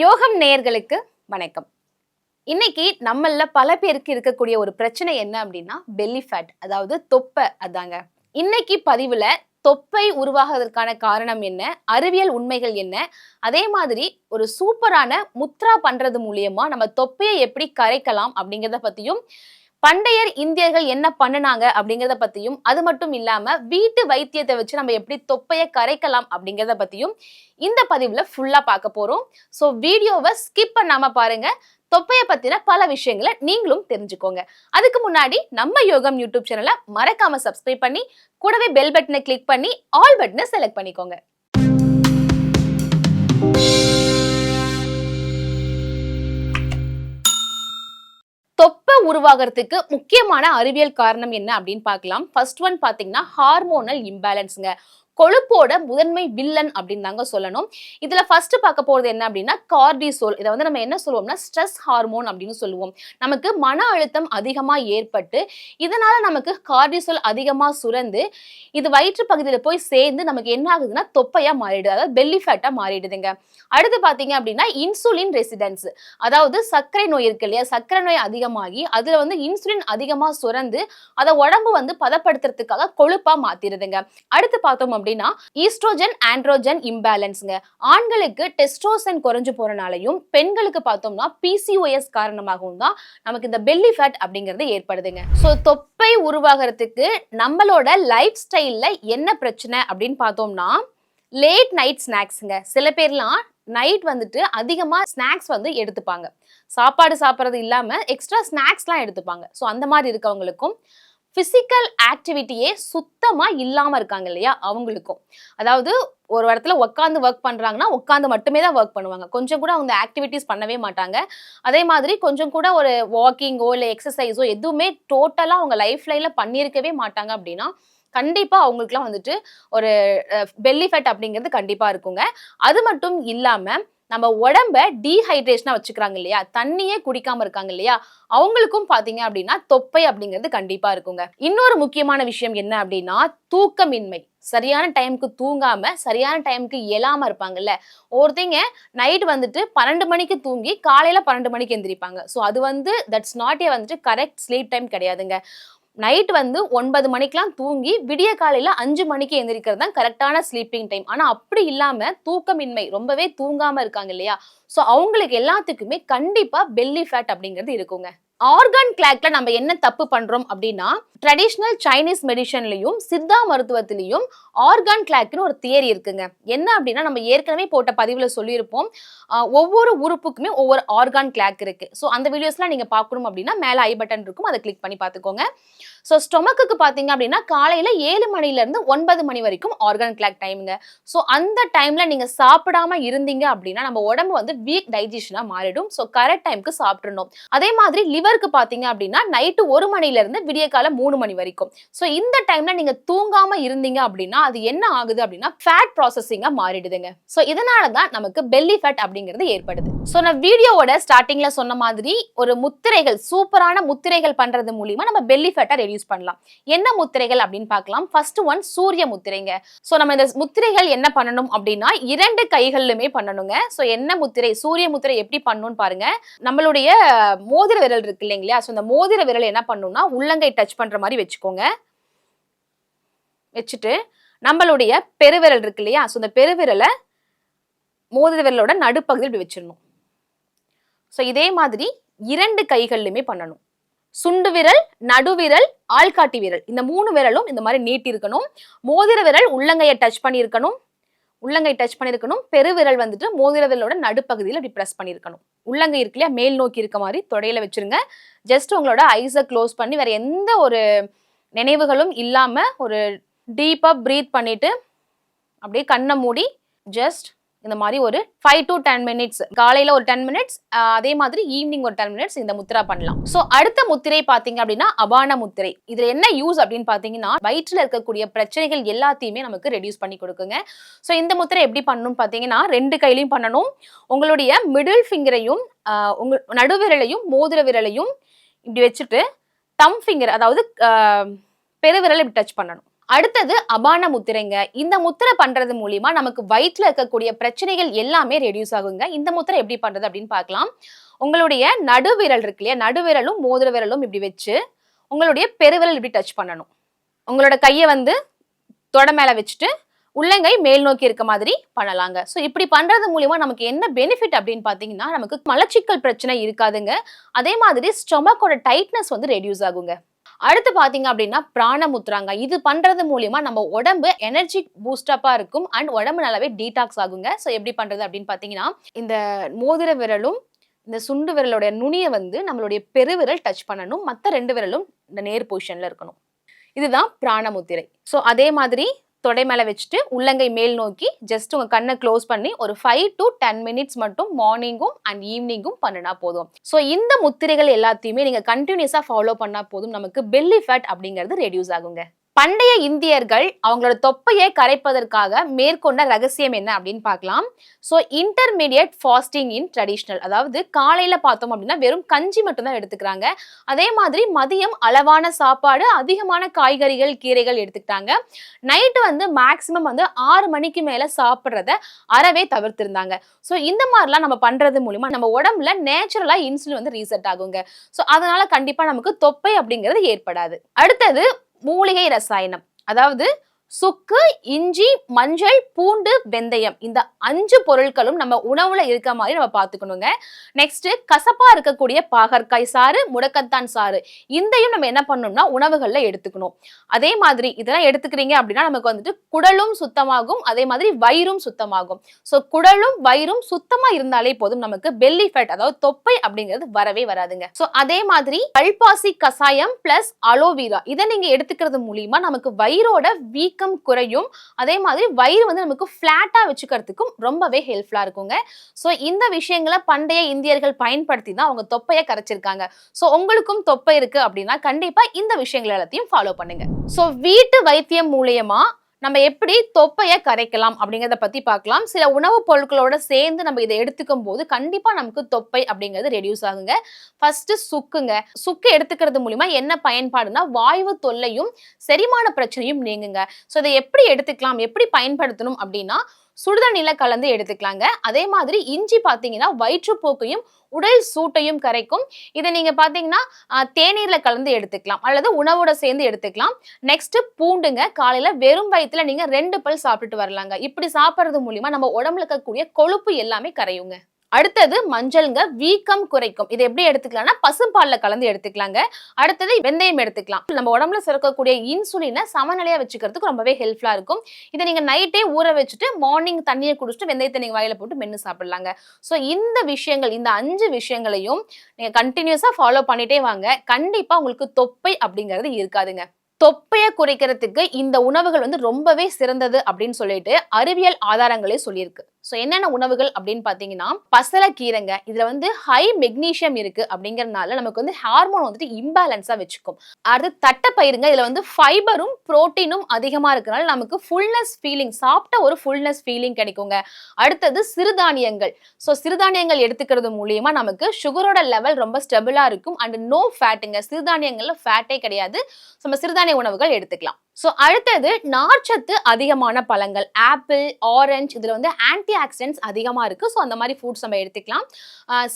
யோகம் நேயர்களுக்கு வணக்கம். இன்னைக்கு நம்மள பல பேருக்கு இருக்கக்கூடிய ஒரு பிரச்சனை என்ன அப்படின்னா பெல்லி ஃபேட் அதாவது தொப்பை அதாங்க. இன்னைக்கு பதிவுல தொப்பை உருவாகுவதற்கான காரணம் என்ன அறிவியல் உண்மைகள் என்ன அதே மாதிரி ஒரு சூப்பரான முத்ரா பண்றது மூலியமா நம்ம தொப்பையை எப்படி கரைக்கலாம் அப்படிங்கிறத பத்தியும் பண்டையர் இந்தியர்கள் என்ன பண்ணுனாங்க அப்படிங்கிறத பத்தியும் அது மட்டும் இல்லாம வீட்டு வைத்தியத்தை வச்சு நம்ம எப்படி தொப்பையை கரைக்கலாம் அப்படிங்கிறத பத்தியும் இந்த பதிவுல ஃபுல்லா பார்க்க போறோம். ஸோ வீடியோவை ஸ்கிப் பண்ணாம பாருங்க. தொப்பையை பத்தின பல விஷயங்களை நீங்களும் தெரிஞ்சுக்கோங்க. அதுக்கு முன்னாடி நம்ம யோகம் யூடியூப் சேனலை மறக்காம சப்ஸ்கிரைப் பண்ணி கூடவே பெல் பட்டனை கிளிக் பண்ணி ஆல் பட்டனை செலக்ட் பண்ணிக்கோங்க. உருவாகிறதுக்கு முக்கியமான அறிவியல் காரணம் என்ன அப்படின்னு பார்க்கலாம். ஃபர்ஸ்ட் ஒன் பார்த்தீங்கன்னா ஹார்மோனல் இம்பேலன்ஸுங்க கொழுப்போட முதன்மை வில்லன் அப்படின்னு தாங்க சொல்லணும். இதுல ஃபர்ஸ்ட் பார்க்க போறது என்ன அப்படின்னா கார்டிசோல். இதை வந்து நம்ம என்ன சொல்லுவோம்னா ஸ்ட்ரெஸ் ஹார்மோன் அப்படின்னு சொல்லுவோம். நமக்கு மன அழுத்தம் அதிகமா ஏற்பட்டு இதனால நமக்கு கார்டிசோல் அதிகமா சுரந்து இது வயிற்று பகுதியில போய் சேர்ந்து நமக்கு என்ன ஆகுதுன்னா தொப்பையா மாறிடுது. அதாவது பெல்லி ஃபேட்டா மாறிடுதுங்க. அடுத்து பாத்தீங்க அப்படின்னா இன்சுலின் ரெசிடென்ஸ் அதாவது சர்க்கரை நோய் இருக்கு இல்லையா? சர்க்கரை நோய் அதிகமாகி அதுல வந்து இன்சுலின் அதிகமா சுரந்து அதை உடம்பு வந்து பதப்படுத்துறதுக்காக கொழுப்பா மாத்திருதுங்க. அடுத்து பார்த்தோம் அப்படின்னா ஈஸ்ட்ரோஜன் ஆண்ட்ரோஜன் இம்பேலன்ஸுங்க ஆண்களுக்கு டெஸ்ட்ரோசன் குறைஞ்சு போறனாலையும் பெண்களுக்கு பார்த்தோம்னா பிசிஓஎஸ் காரணமாகவும் தான் நமக்கு இந்த பெல்லி ஃபேட் அப்படிங்கிறது ஏற்படுதுங்க. ஸோ தொப்பை உருவாகிறதுக்கு நம்மளோட லைஃப் ஸ்டைலில் என்ன பிரச்சனை அப்படின்னு பார்த்தோம்னா லேட் நைட் ஸ்நாக்ஸுங்க சில பேர்லாம் நைட் வந்துட்டு அதிகமாக ஸ்நாக்ஸ் வந்து எடுத்துப்பாங்க. சாப்பாடு சாப்பிட்றது இல்லாமல் எக்ஸ்ட்ரா ஸ்நாக்ஸ்லாம் எடுத்துப்பாங்க. ஸோ அந்த மாதிரி இருக்கவங்களுக்கும் ஃபிசிக்கல் ஆக்டிவிட்டியே சுத்தமாக இல்லாமல் இருக்காங்க இல்லையா அவங்களுக்கும். அதாவது ஒரு இடத்துல உட்காந்து ஒர்க் பண்ணுறாங்கன்னா உட்காந்து மட்டுமே தான் ஒர்க் பண்ணுவாங்க. கொஞ்சம் கூட அவங்க ஆக்டிவிட்டீஸ் பண்ணவே மாட்டாங்க. அதே மாதிரி கொஞ்சம் கூட ஒரு வாக்கிங்கோ இல்லை எக்ஸசைஸோ எதுவுமே டோட்டலாக அவங்க லைஃப் லைனில் பண்ணியிருக்கவே மாட்டாங்க அப்படின்னா கண்டிப்பாக அவங்களுக்குலாம் வந்துட்டு ஒரு பெல்லி ஃபேட் அப்படிங்கிறது கண்டிப்பாக இருக்குங்க. அது மட்டும் இல்லாமல் நம்ம உடம்ப டீஹைட்ரேஷனாக வச்சுக்கிறாங்க இல்லையா? தண்ணியே குடிக்காம இருக்காங்க இல்லையா? அவங்களுக்கும் பார்த்தீங்க அப்படின்னா தொப்பை அப்படிங்கிறது கண்டிப்பாக இருக்குங்க. இன்னொரு முக்கியமான விஷயம் என்ன அப்படின்னா தூக்கமின்மை. சரியான டைமுக்கு தூங்காம சரியான டைமுக்கு இயலாம இருப்பாங்கல்ல? ஒருத்தங்க நைட் வந்துட்டு பன்னெண்டு மணிக்கு தூங்கி காலையில பன்னெண்டு மணிக்கு எந்திரிப்பாங்க. ஸோ அது வந்து தட்ஸ் நாட் ஏ வந்துட்டு கரெக்ட் ஸ்லீப் டைம் கிடையாதுங்க. நைட் வந்து ஒன்பது மணிக்கெலாம் தூங்கி விடிய காலையில் அஞ்சு மணிக்கு எந்திரிக்கிறது தான் கரெக்டான ஸ்லீப்பிங் டைம் ஆனால் அப்படி இல்லாமல் தூக்கமின்மை ரொம்பவே தூங்காமல் இருக்காங்க இல்லையா? ஸோ அவங்களுக்கு எல்லாத்துக்குமே கண்டிப்பாக பெல்லி ஃபேட் அப்படிங்கிறது இருக்குங்க. ஆர்கான் கிளாக்ல நம்ம என்ன தப்பு பண்றோம் அப்படின்னா ட்ரெடிஷ்னல் சைனீஸ் மெடிசன்லையும் சித்தா மருத்துவத்திலையும் ஆர்கான் கிளாக்னு ஒரு தியரி இருக்குங்க. என்ன அப்படின்னா நம்ம ஏற்கனவே போட்ட பதிவில் சொல்லியிருப்போம். ஒவ்வொரு உறுப்புக்குமே ஒவ்வொரு ஆர்கான் கிளாக் இருக்கு. ஸோ அந்த வீடியோஸ்லாம் நீங்க பார்க்கணும் அப்படின்னா மேலே ஐ பட்டன் இருக்கும். அதை கிளிக் பண்ணி பார்த்துக்கோங்க. ஸோ ஸ்டொமக்குக்கு பார்த்தீங்க அப்படின்னா காலையில் ஏழு மணிலேருந்து ஒன்பது மணி வரைக்கும் ஆர்கான் கிளாக் டைமுங்க ஸோ அந்த டைமில் நீங்கள் சாப்பிடாம இருந்தீங்க அப்படின்னா நம்ம உடம்பு வந்து வீக் டைஜஷனாக மாறிடும். ஸோ கரெக்ட் டைமுக்கு சாப்பிட்றணும் அதே மாதிரி லிவருக்கு பார்த்தீங்க அப்படின்னா நைட்டு ஒரு மணிலேருந்து விடிய காலம் மூணு மணி வரைக்கும். ஸோ இந்த டைமில் நீங்கள் தூங்காமல் இருந்தீங்க அப்படின்னா அது என்ன ஆகுது அப்படின்னா ஃபேட் ப்ராசஸிங்காக மாறிடுதுங்க. ஸோ இதனால தான் நமக்கு பெல்லி ஃபேட் அப்படிங்கிறது ஏற்படுது. ஸோ நான் வீடியோவோட ஸ்டார்டிங்கில் சொன்ன மாதிரி ஒரு முத்திரைகள் சூப்பரான முத்திரைகள் பண்ணுறது மூலிமா நம்ம பெல்லி ஃபேட்டை ரெடியூஸ் யூஸ் பண்ணலாம். என்ன முத்திரைகள் அப்படின்னு பார்க்கலாம். ஃபர்ஸ்ட் ஒன் சூரிய முத்திரைங்க. ஸோ நம்ம இந்த முத்திரைகள் என்ன பண்ணணும் அப்படின்னா இரண்டு கைகளிலுமே பண்ணணுங்க. ஸோ என்ன முத்திரை சூரிய முத்திரை எப்படி பண்ணணும்னு பாருங்க. நம்மளுடைய மோதிர விரல் இருக்கு இல்லைங்களா? ஸோ இந்த மோதிர விரல் என்ன பண்ணணும்னா உள்ளங்கை டச் பண்ற மாதிரி வச்சுக்கோங்க. வச்சுட்டு நம்மளுடைய பெருவிரல் இருக்கு இல்லையா? ஸோ இந்த பெருவிரலை மோதிர விரலோட நடுப்பகுதியில் இப்படி வச்சிடணும். ஸோ இதே மாதிரி இரண்டு கைகள்லையுமே பண்ணணும். சுண்டு விரல் நடுவிரல் ஆள்காட்டி விரல். இந்த மூணு விரலும் இந்த மாதிரி நீட்டி இருக்கணும் மோதிர விரல் உள்ளங்கையை டச் பண்ணியிருக்கணும். உள்ளங்கை டச் பண்ணியிருக்கணும். பெருவிரல் வந்துட்டு மோதிர விரலோட நடுப்பகுதியில் இப்படி ப்ரெஸ் பண்ணியிருக்கணும். உள்ளங்கை இருக்கு இல்லையா? மேல் நோக்கி இருக்க மாதிரி தொடையில வச்சிருங்க. ஜஸ்ட் உங்களோட ஐஸை க்ளோஸ் பண்ணி வேற எந்த ஒரு நினைவுகளும் இல்லாமல் ஒரு டீப்பாக ப்ரீத் பண்ணிட்டு அப்படியே கண்ணை மூடி ஜஸ்ட் இந்த மாதிரி ஒரு ஃபைவ் டு டென் மினிட்ஸ் காலையில ஒரு டென் மினிட்ஸ் அதே மாதிரி ஈவினிங் ஒரு டென் மினிட்ஸ் இந்த முத்திரா பண்ணலாம். ஸோ அடுத்த முத்திரை பார்த்தீங்க அப்படின்னா அபான முத்திரை. இதுல என்ன யூஸ் அப்படின்னு பார்த்தீங்கன்னா வயிற்றில் இருக்கக்கூடிய பிரச்சனைகள் எல்லாத்தையுமே நமக்கு ரெடியூஸ் பண்ணி கொடுக்குங்க. ஸோ இந்த முத்திரை எப்படி பண்ணணும்னு பார்த்தீங்கன்னா ரெண்டு கையிலையும் பண்ணணும். உங்களுடைய மிடில் ஃபிங்கரையும் உங்க நடுவிரலையும் மோதிர விரலையும் இப்படி வச்சுட்டு தம் ஃபிங்கர் அதாவது பெருவிரல் இப்படி டச் பண்ணணும். அடுத்தது அபான முத்திரைங்க. இந்த முத்திரை பண்றது மூலியமா நமக்கு வயிற்றுல இருக்கக்கூடிய பிரச்சனைகள் எல்லாமே ரெடியூஸ் ஆகுங்க. இந்த முத்திரை எப்படி பண்றது அப்படின்னு பார்க்கலாம். உங்களுடைய நடுவிரல் இருக்கு இல்லையா? நடுவிரலும் மோதிர விரலும் இப்படி வச்சு உங்களுடைய பெருவிரல் இப்படி டச் பண்ணணும். உங்களோட கையை வந்து தொட மேல வச்சுட்டு உள்ளங்கை மேல் நோக்கி இருக்க மாதிரி பண்ணலாங்க. ஸோ இப்படி பண்றது மூலியமா நமக்கு என்ன பெனிஃபிட் அப்படின்னு பார்த்தீங்கன்னா நமக்கு மலச்சிக்கல் பிரச்சனை இருக்காதுங்க. அதே மாதிரி ஸ்டொமக்கோட டைட்னஸ் வந்து ரெடியூஸ் ஆகுங்க. அடுத்து பார்த்தீங்க அப்படின்னா பிராணமுத்ராங்க இது பண்றது மூலியமா நம்ம உடம்பு எனர்ஜி பூஸ்டப்பா இருக்கும். அண்ட் உடம்பு நல்லாவே டீடாக்ஸ் ஆகுங்க. ஸோ எப்படி பண்றது அப்படின்னு பார்த்தீங்கன்னா இந்த மோதிர விரலும் இந்த சுண்டு விரலோட நுனியை வந்து நம்மளுடைய பெருவிரல் டச் பண்ணணும். மற்ற ரெண்டு விரலும் இந்த நேர் பொசிஷன்ல இருக்கணும். இதுதான் பிராணமுத்திரை. ஸோ அதே மாதிரி தொடை மேலே வச்சுட்டு உள்ளங்கை மேல் நோக்கி ஜஸ்ட் உங்கள் கண்ணை க்ளோஸ் பண்ணி ஒரு ஃபைவ் டு டென் மினிட்ஸ் மட்டும் மார்னிங்கும் அண்ட் ஈவினிங்கும் பண்ணினா போதும். ஸோ இந்த முத்திரைகள் எல்லாத்தையுமே நீங்கள் கண்டினியூஸாக ஃபாலோ பண்ணால் போதும். நமக்கு பெல்லி ஃபேட் அப்படிங்கிறது ரெடியூஸ் ஆகுங்க. பண்டைய இந்தியர்கள் அவங்களோட தொப்பையை கரைப்பதற்காக மேற்கொண்ட ரகசியம் என்ன அப்படின்னு பார்க்கலாம். So intermediate fasting in traditional அதாவது காலையில் பார்த்தோம் அப்படின்னா வெறும் கஞ்சி மட்டும்தான் எடுத்துக்கிறாங்க. அதே மாதிரி மதியம் அளவான சாப்பாடு அதிகமான காய்கறிகள் கீரைகள் எடுத்துக்கிட்டாங்க. நைட்டு வந்து மேக்சிமம் வந்து ஆறு மணிக்கு மேலே சாப்பிட்றத அறவே தவிர்த்திருந்தாங்க. ஸோ இந்த மாதிரிலாம் நம்ம பண்ணுறது மூலிமா நம்ம உடம்புல நேச்சுரலாக இன்சுலின் வந்து ரீசெட் ஆகுங்க. ஸோ அதனால கண்டிப்பாக நமக்கு தொப்பை அப்படிங்கிறது ஏற்படாது. அடுத்தது மூலிகை ரசாயனம். அதாவது சுக்கு இஞ்சி மஞ்சள் பூண்டு வெந்தயம். இந்த அஞ்சு பொருட்களும் நம்ம உணவுல இருக்க மாதிரி நம்ம பார்த்துக்கணுங்க. நெக்ஸ்ட் கசப்பா இருக்கக்கூடிய பாகற்காய் சாறு முடக்கத்தான் சாறு. இந்தையும் நம்ம என்ன பண்ணணும்னா உணவுகள்ல எடுத்துக்கணும். அதே மாதிரி இதெல்லாம் எடுத்துக்கிறீங்க அப்படின்னா நமக்கு வந்துட்டு குடலும் சுத்தமாகும். அதே மாதிரி வயிறும் சுத்தமாகும். ஸோ குடலும் வயிறும் சுத்தமா இருந்தாலே போதும் நமக்கு பெல்லி ஃபேட் அதாவது தொப்பை அப்படிங்கிறது வரவே வராதுங்க. ஸோ அதே மாதிரி கல்பாசி கசாயம் பிளஸ் அலோவீரா இதை நீங்க எடுத்துக்கிறது மூலியமா நமக்கு வயிறோட வீக் வீக்கம் குறையும். அதே மாதிரி வயிறு வந்து நமக்கு ஃப்ளாட்டாக வச்சுக்கிறதுக்கும் ரொம்பவே ஹெல்ப்ஃபுல்லா இருக்குங்க. ஸோ இந்த விஷயங்களை பண்டைய இந்தியர்கள் பயன்படுத்தி தான் அவங்க தொப்பையை கரைச்சிருக்காங்க. ஸோ உங்களுக்கும் தொப்பை இருக்கு அப்படின்னா கண்டிப்பா இந்த விஷயங்கள் எல்லாத்தையும் ஃபாலோ பண்ணுங்க. ஸோ வீட்டு வைத்தியம் மூலயமா நம்ம எப்படி தொப்பையை கரைக்கலாம் அப்படிங்கிறத பற்றி பார்க்கலாம். சில உணவுப் பொருட்களோட சேர்ந்து நம்ம இதை எடுத்துக்கும் போது கண்டிப்பாக நமக்கு தொப்பை அப்படிங்கிறது ரெடியூஸ் ஆகுங்க. ஃபஸ்ட்டு சுக்குங்க. சுக்கு எடுத்துக்கிறது மூலிமா என்ன பயன்பாடுனா வாயு தொல்லையும் செரிமான பிரச்சனையும் நீங்குங்க. ஸோ இதை எப்படி எடுத்துக்கலாம் எப்படி பயன்படுத்தணும் அப்படின்னா சுடுதண்ணில கலந்து எடுத்துக்கலாங்க. அதே மாதிரி இஞ்சி பார்த்தீங்கன்னா வயிற்றுப்போக்கையும் உடல் சூட்டையும் கரைக்கும். இதை நீங்க பாத்தீங்கன்னா தேநீர்ல கலந்து எடுத்துக்கலாம். அல்லது உணவோட சேர்ந்து எடுத்துக்கலாம். நெக்ஸ்ட் பூண்டுங்க. காலையில வெறும் வயிற்றுல நீங்க ரெண்டு பல் சாப்பிட்டுட்டு வரலாங்க. இப்படி சாப்பிட்றது மூலியமா நம்ம உடம்புல இருக்கக்கூடிய கொழுப்பு எல்லாமே கரையுங்க. அடுத்தது மஞ்சள்ங்க வீக்கம் குறைக்கும். இது எப்படி எடுத்துக்கலாம்னா பசும்பால்ல கலந்து எடுத்துக்கலாங்க. அடுத்தது வெந்தயம் எடுத்துக்கலாம். நம்ம உடம்புல சுரக்கக்கூடிய இன்சுலினை சமநிலையா வச்சுக்கிறதுக்கு ரொம்பவே ஹெல்ப்ஃபுல்லா இருக்கும். இதை நீங்க நைட்டே ஊற வச்சுட்டு மார்னிங் தண்ணியை குடிச்சிட்டு வெந்தயத்தை நீங்க வாயில போட்டு மென்று சாப்பிடலாங்க. ஸோ இந்த விஷயங்கள் இந்த அஞ்சு விஷயங்களையும் நீங்க கண்டினியூஸா ஃபாலோ பண்ணிட்டே வாங்க. கண்டிப்பா உங்களுக்கு தொப்பை அப்படிங்கிறது இருக்காதுங்க. தொப்பையை குறைக்கிறதுக்கு இந்த உணவுகள் வந்து ரொம்பவே சிறந்தது அப்படின்னு சொல்லிட்டு அறிவியல் ஆதாரங்களே சொல்லியிருக்கு. ஸோ என்னென்ன உணவுகள் அப்படின்னு பார்த்தீங்கன்னா பசலக்கீரைங்க இதில் வந்து ஹை மெக்னீஷியம் இருக்குது அப்படிங்கறதுனால நமக்கு வந்து ஹார்மோன் வந்துட்டு இம்பேலன்ஸாக வச்சுக்கும். அடுத்து தட்டைப்பயிருங்க இதில் வந்து ஃபைபரும் ப்ரோட்டீனும் அதிகமாக இருக்கிறனால நமக்கு ஃபுல்னஸ் ஃபீலிங் சாப்பிட்ட ஒரு ஃபுல்னஸ் ஃபீலிங் கிடைக்குங்க. அடுத்தது சிறுதானியங்கள். ஸோ சிறுதானியங்கள் எடுத்துக்கிறது மூலியமா நமக்கு சுகரோட லெவல் ரொம்ப ஸ்டெபிளாக இருக்கும். அண்ட் நோ ஃபேட்டுங்க சிறுதானியங்களில் ஃபேட்டே கிடையாது. நம்ம சிறுதானிய உணவுகள் எடுத்துக்கலாம். ஸோ அடுத்தது நார்ச்சத்து அதிகமான பழங்கள். ஆப்பிள் ஆரஞ்சு இதில் வந்து ஆன்டி ஆக்சிடென்ட்ஸ் அதிகமாக இருக்குது ஸோ அந்த மாதிரி ஃபுட்ஸ் நம்ம எடுத்துக்கலாம்.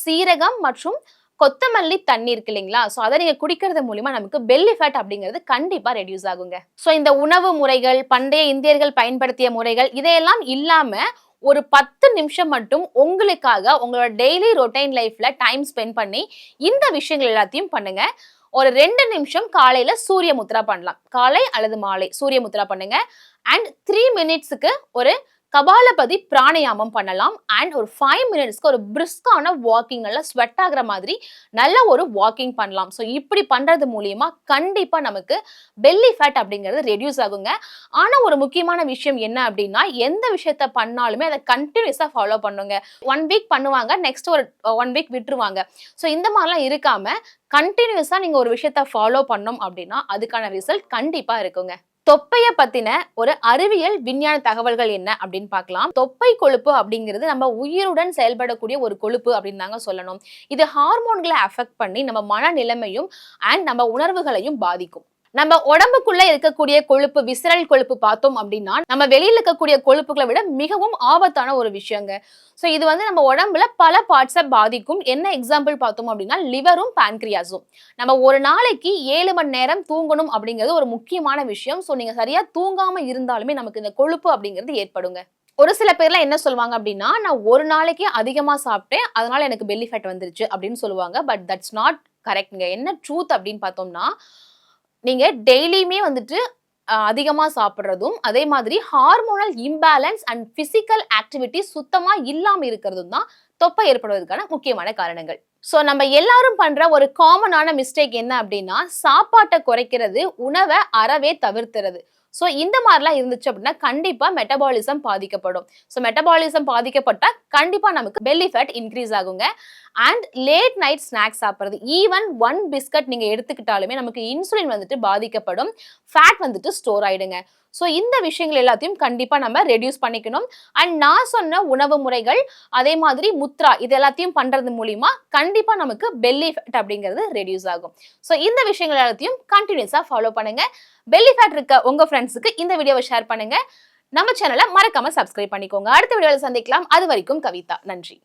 சீரகம் மற்றும் கொத்தமல்லி தண்ணி இருக்கு இல்லைங்களா? ஸோ அதை நீங்கள் குடிக்கிறது மூலிமா நமக்கு பெல்லி ஃபேட் அப்படிங்கிறது கண்டிப்பாக ரெடியூஸ் ஆகுங்க. ஸோ இந்த உணவு முறைகள் பண்டைய இந்தியர்கள் பயன்படுத்திய முறைகள் இதையெல்லாம் இல்லாமல் ஒரு பத்து நிமிஷம் மட்டும் உங்களுக்காக உங்களோட டெய்லி ரொட்டைன் லைஃப்பில் டைம் ஸ்பெண்ட் பண்ணி இந்த விஷயங்கள் எல்லாத்தையும் பண்ணுங்கள் ஒரு ரெண்டு நிமிஷம் காலையில சூரிய முத்ரா பண்ணலாம். காலை அல்லது மாலை சூரிய முத்ரா பண்ணுங்க. அண்ட் த்ரீ மினிட்ஸுக்கு ஒரு கபாலபதி பிராணயாமம் பண்ணலாம். அண்ட் ஒரு ஃபைவ் மினிட்ஸ்க்கு ஒரு பிரிஸ்கான வாக்கிங் நல்லா ஸ்வெட் ஆகுற மாதிரி நல்ல ஒரு வாக்கிங் பண்ணலாம். ஸோ இப்படி பண்ணுறது மூலியமா கண்டிப்பாக நமக்கு பெல்லி ஃபேட் அப்படிங்கிறது ரெடியூஸ் ஆகுங்க. ஆனால் ஒரு முக்கியமான விஷயம் என்ன அப்படின்னா எந்த விஷயத்த பண்ணாலுமே அதை கண்டினியூஸாக ஃபாலோ பண்ணுங்க. ஒன் வீக் பண்ணுவாங்க நெக்ஸ்ட் ஒரு ஒன் வீக் விட்டுருவாங்க. ஸோ இந்த மாதிரிலாம் இருக்காமல் கண்டினியூஸாக நீங்கள் ஒரு விஷயத்த ஃபாலோ பண்ணோம் அப்படின்னா அதுக்கான ரிசல்ட் கண்டிப்பாக இருக்குங்க. தொப்பைய பத்தின ஒரு அறிவியல் விஞ்ஞான தகவல்கள் என்ன அப்படின்னு பார்க்கலாம். தொப்பை கொழுப்பு அப்படிங்கிறது நம்ம உயிருடன் செயல்படக்கூடிய ஒரு கொழுப்பு அப்படின்னு தாங்க சொல்லணும். இது ஹார்மோன்களை அஃபெக்ட் பண்ணி நம்ம மனநிலைமையும் அண்ட் நம்ம உணர்வுகளையும் பாதிக்கும். நம்ம உடம்புக்குள்ள இருக்கக்கூடிய கொழுப்பு விசரல் கொழுப்பு பார்த்தோம் அப்படின்னா நம்ம வெளியில் இருக்கக்கூடிய கொழுப்புகளை விட மிகவும் ஆபத்தான ஒரு விஷயங்க. ஸோ இது வந்து நம்ம உடம்புல பல பார்ட்ஸை பாதிக்கும். என்ன எக்ஸாம்பிள் பார்த்தோம் அப்படின்னா லிவரும் பான்க்ரியாஸும் நம்ம ஒரு நாளைக்கு ஏழு மணி நேரம் தூங்கணும் அப்படிங்கிறது ஒரு முக்கியமான விஷயம். ஸோ நீங்கள் சரியாக தூங்காமல் இருந்தாலுமே நமக்கு இந்த கொழுப்பு அப்படிங்கிறது ஏற்படுங்க. ஒரு சில பேர்லாம் என்ன சொல்லுவாங்க அப்படின்னா நான் ஒரு நாளைக்கு அதிகமாக சாப்பிட்டேன் அதனால எனக்கு பெல்லி ஃபேட் வந்துருச்சு அப்படின்னு சொல்லுவாங்க. பட் தட்ஸ் நாட் கரெக்ட்ங்க என்ன ட்ரூத் அப்படின்னு பார்த்தோம்னா நீங்க டெய்லியுமே வந்துட்டு அதிகமாக சாப்பிட்றதும் அதே மாதிரி hormonal imbalance and physical activity சுத்தமாக இல்லாமல் இருக்கிறதும் தான் தொப்பை ஏற்படுவதற்கான முக்கியமான காரணங்கள். ஸோ நம்ம எல்லாரும் பண்ற ஒரு காமனான மிஸ்டேக் என்ன அப்படின்னா சாப்பாட்டை குறைக்கிறது உணவை அறவே தவிர்த்துறது. ஸோ இந்த மாதிரிலாம் இருந்துச்சு அப்படின்னா கண்டிப்பாக மெட்டபாலிசம் பாதிக்கப்படும். ஸோ மெட்டபாலிசம் பாதிக்கப்பட்டா கண்டிப்பாக நமக்கு பெல்லி ஃபேட் இன்க்ரீஸ் ஆகுங்க. அண்ட் லேட் நைட் ஸ்நாக்ஸ் சாப்பிட்றது. ஈவன் ஒன் பிஸ்கட் நீங்கள் எடுத்துக்கிட்டாலுமே நமக்கு இன்சுலின் வந்துட்டு பாதிக்கப்படும். ஃபேட் வந்துட்டு ஸ்டோர் ஆகிடுங்க ஸோ இந்த விஷயங்கள் எல்லாத்தையும் கண்டிப்பாக நம்ம ரெடியூஸ் பண்ணிக்கணும். அண்ட் நான் சொன்ன உணவு முறைகள் அதே மாதிரி முத்ரா இது எல்லாத்தையும் பண்ணுறது மூலிமா கண்டிப்பாக நமக்கு பெல்லி ஃபேட் அப்படிங்கிறது ரெடியூஸ் ஆகும். ஸோ இந்த விஷயங்கள் எல்லாத்தையும் கண்டினியூஸாக ஃபாலோ பண்ணுங்கள் பெல்லி ஃபேட் இருக்க உங்கள் ஃப்ரெண்ட்ஸுக்கு இந்த வீடியோவை ஷேர் பண்ணுங்கள் நம்ம சேனலை மறக்காமல் சப்ஸ்கிரைப் பண்ணிக்கோங்க. அடுத்த வீடியோவில் சந்திக்கலாம். அது வரைக்கும் கவிதா. நன்றி.